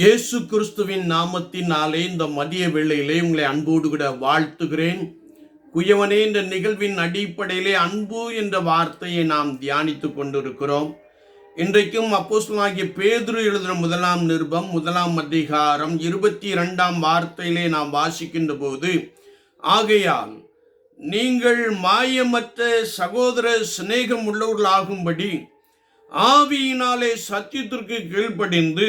இயேசு கிறிஸ்துவின் நாமத்தினாலே இந்த மதிய வேளையிலே உங்களை அன்போடு கூட வாழ்த்துகிறேன். குயவனே என்ற நிகழ்வின் அடிப்படையிலே அன்பு என்ற வார்த்தையை நாம் தியானித்து கொண்டிருக்கிறோம். இன்றைக்கும் அப்போஸ்தலனாகிய பேதுரு எழுதின முதலாம் நிருபம் முதலாம் அதிகாரம் இருபத்தி இரண்டாம் வார்த்தையிலே நாம் வாசிக்கின்ற போது ஆகையால் நீங்கள் மாயமற்ற சகோதர சிநேகம் உள்ளவர்களாகும்படி ஆவியினாலே சத்தியத்திற்கு கீழ்ப்படிந்து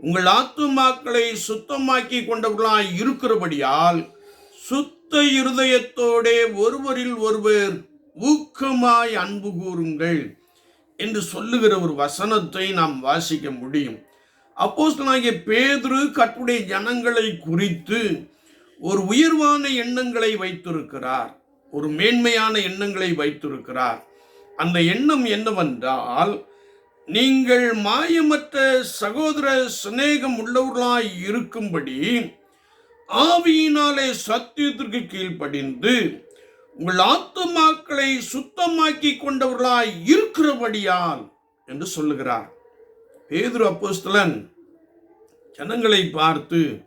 உங்கள் ஆத்துமாக்களை சுத்தமாக்கி கொண்டவர்களாய் இருக்கிறபடியால் சுத்த இருதயத்தோடே ஒருவரில் ஒருவர் ஊக்கமாய் அன்பு கூறுங்கள் என்று சொல்லுகிற ஒரு வசனத்தை நாம் வாசிக்க முடியும். அப்போஸ்தலனாகிய பேதுரு கட்டுடைய ஜனங்களை குறித்து ஒரு உயர்வான எண்ணங்களை வைத்திருக்கிறார். ஒரு மேன்மையான எண்ணங்களை வைத்திருக்கிறார். அந்த எண்ணம் என்னவென்றால் நீங்கள் மாயமற்ற சகோதர சிநேகம் உள்ளவர்களாய் இருக்கும்படி ஆவியினாலே சத்தியத்திற்கு கீழ்ப்படிந்து உங்கள் ஆத்துமாக்களை சுத்தமாக்கி கொண்டவர்களாய் இருக்கிறபடியால் என்று சொல்லுகிறார். பேதுரு அப்போஸ்தலன் ஜனங்களை பார்த்து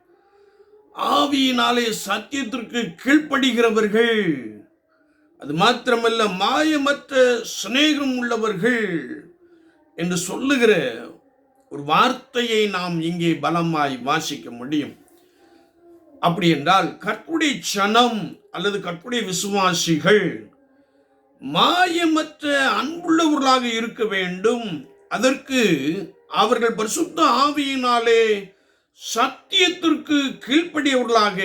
ஆவியினாலே சத்தியத்திற்கு கீழ்ப்படுகிறவர்கள் அது மாத்திரமல்ல மாயமற்ற சிநேகம் உள்ளவர்கள் என்று சொல்லுகிற ஒரு வார்த்தையை நாம் இங்கே பலமாய் வாசிக்க முடியும்? அப்படி என்றால் கற்புடைய சனம் அல்லது கற்புடைய விசுவாசிகள் மாயமற்ற அன்புள்ளவர்களாக இருக்க வேண்டும். அதற்கு அவர்கள் பரிசுத்த ஆவியினாலே சத்தியத்திற்கு கீழ்ப்படியவர்களாக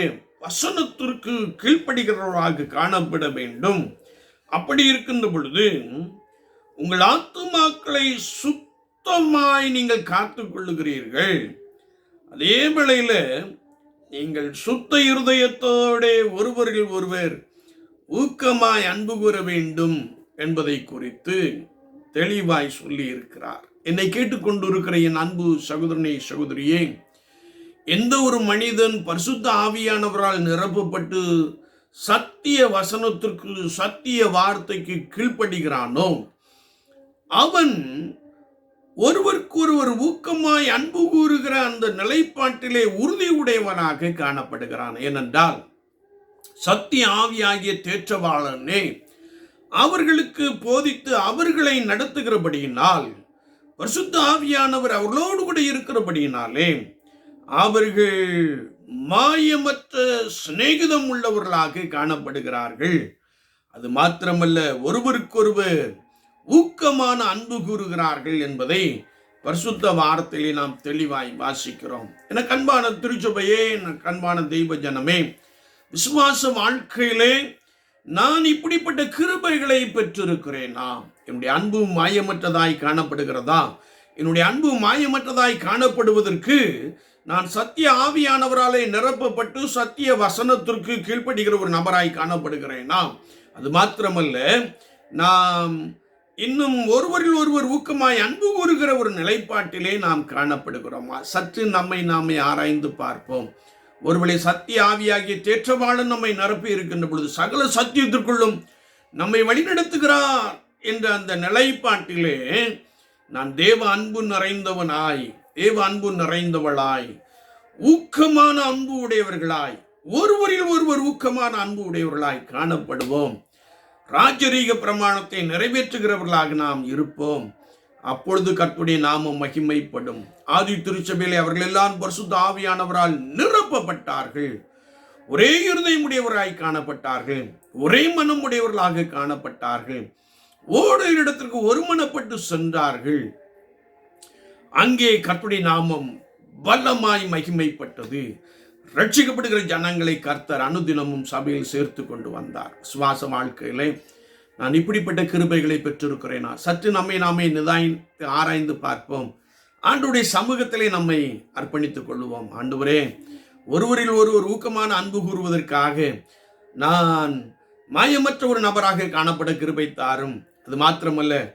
வசனத்திற்கு கீழ்ப்படுகிறவர்களாக காணப்பட வேண்டும். அப்படி இருக்கின்ற பொழுது உங்கள் ஆத்துமாக்களை சுத்தமாய் நீங்கள் காத்து கொள்ளுகிறீர்கள் அதே வேளையில் நீங்கள் சுத்த இருதயத்தோட ஒருவரில் ஒருவர் ஊக்கமாய் அன்பு கூற வேண்டும் என்பதை குறித்து தெளிவாய் சொல்லி இருக்கிறார் என்னை கேட்டுக்கொண்டிருக்கிற என் அன்பு சகோதரனை சகோதரியே எந்த ஒரு மனிதன் பரிசுத்த ஆவியானவரால் நிரப்பப்பட்டு சத்திய வசனத்திற்கு சத்திய வார்த்தைக்கு கீழ்ப்படுகிறானோ அவன் ஒருவருக்கொருவர் ஊக்கமாய் அன்பு கூறுகிற அந்த நிலைப்பாட்டிலே உறுதி உடையவனாக காணப்படுகிறான். ஏனென்றால் சத்திய ஆவியாகிய தேற்றவாளனே அவர்களுக்கு போதித்து அவர்களை நடத்துகிறபடியினால் பரிசுத்த ஆவியானவர் அவர்களோடு கூட இருக்கிறபடியினாலே அவர்கள் மாயமற்ற சிநேகிதம் உள்ளவர்களாக காணப்படுகிறார்கள். அது மாத்திரமல்ல ஒருவருக்கொருவர் ஊக்கமான அன்பு கூறுகிறார்கள் என்பதை பரிசுத்த வார்த்தையிலே நாம் தெளிவாய் வாசிக்கிறோம். என கண்பான திருச்சபையே என கண்பான தெய்வ ஜனமே விசுவாச வாழ்க்கையிலே நான் இப்படிப்பட்ட கிருபைகளை பெற்றிருக்கிறேனா? என்னுடைய அன்பு மாயமற்றதாய் காணப்படுகிறதா? என்னுடைய அன்பு மாயமற்றதாய் காணப்படுவதற்கு நான் சத்திய ஆவியானவராலே நிரப்பப்பட்டு சத்திய வசனத்திற்கு கீழ்ப்படுகிற ஒரு நபராய் காணப்படுகிறேனா? அது மாத்திரமல்ல நாம் இன்னும் ஒருவரில் ஒருவர் ஊக்கமாய் அன்பு கூறுகிற ஒரு நிலைப்பாட்டிலே நாம் காணப்படுகிறோமா? சற்று நம்மை நாமே ஆராய்ந்து பார்ப்போம். ஒருவேளை சத்திய ஆவியாகிய தேற்றவாளன் நம்மை நிரப்பி இருக்கின்ற பொழுது சகல சத்தியத்திற்குள்ளும் நம்மை வழிநடத்துகிறார் என்ற அந்த நிலைப்பாட்டிலே நான் தேவ அன்பு நிறைந்தவனாய் தேவ அன்பு நிறைந்தவளாய் ஊக்கமான அன்பு உடையவர்களாய் ஒருவரில் ஒருவர் ஊக்கமான அன்பு உடையவர்களாய் காணப்படுவோம். ராஜரீக பிரமாணத்தை நிறைவேற்றுகிறவர்களாக நாம் இருப்போம். அப்பொழுது கற்புடைய நாமம் மகிமைப்படும். ஆதி திருச்சபையிலே அவர்கள் எல்லாம் பரிசுத்த ஆவியானவரால் நிரப்பப்பட்டார்கள். ஒரே இருதயமுடையவராய் காணப்பட்டார்கள். ஒரே மனமுடையவர்களாக காணப்பட்டார்கள். ஓடு இடத்திற்கு ஒருமனப்பட்டு சென்றார்கள். அங்கே கற்புடைய நாமம் வல்லமாய் மகிமைப்பட்டது. ரட்சிக்கப்படுகிற ஜனங்களை கர்த்தர் அனுதினமும் சபையில் சேர்த்து கொண்டு வந்தார். சுவாச வாழ்க்கையிலே நான் இப்படிப்பட்ட கிருபைகளை பெற்றிருக்கிறேனா? சற்று நம்மை நாமே நிதாய்ந்து ஆராய்ந்து பார்ப்போம். ஆண்டுடைய சமூகத்திலே நம்மை அர்ப்பணித்துக் கொள்ளுவோம். ஆண்டவரே ஒருவரில் ஒருவர் ஊக்கமான அன்பு கூறுவதற்காக நான் மாயமற்ற ஒரு நபராக காணப்பட கிருபை தாரும். அது மாத்திரமல்ல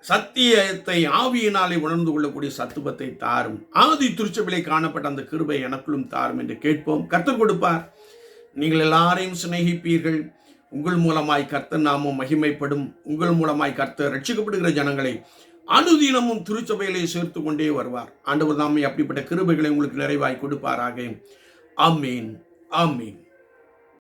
சத்தியத்தை ஆவியினாலே உணர்ந்து கொள்ளக்கூடிய சத்துவத்தை தாரும். ஆதி திருச்சபிலை காணப்பட்ட அந்த கிருபை எனக்குள்ளும் தாரும் என்று கேட்போம். கற்றுக் கொடுப்பார். நீங்கள் எல்லாரையும் சிநேகிப்பீர்கள். உங்கள் மூலமாய் கர்த்தர் நாமும் மகிமைப்படும். உங்கள் மூலமாய் கர்த்தர் ரட்சிக்கப்படுகிற ஜனங்களை அனுதினமும் திருச்சபையிலே சேர்த்து கொண்டே வருவார். ஆண்டவர் தாமே அப்படிப்பட்ட கிருபைகளை உங்களுக்கு நிறைவாய் கொடுப்பாராக. ஆமீன். ஆமீன்.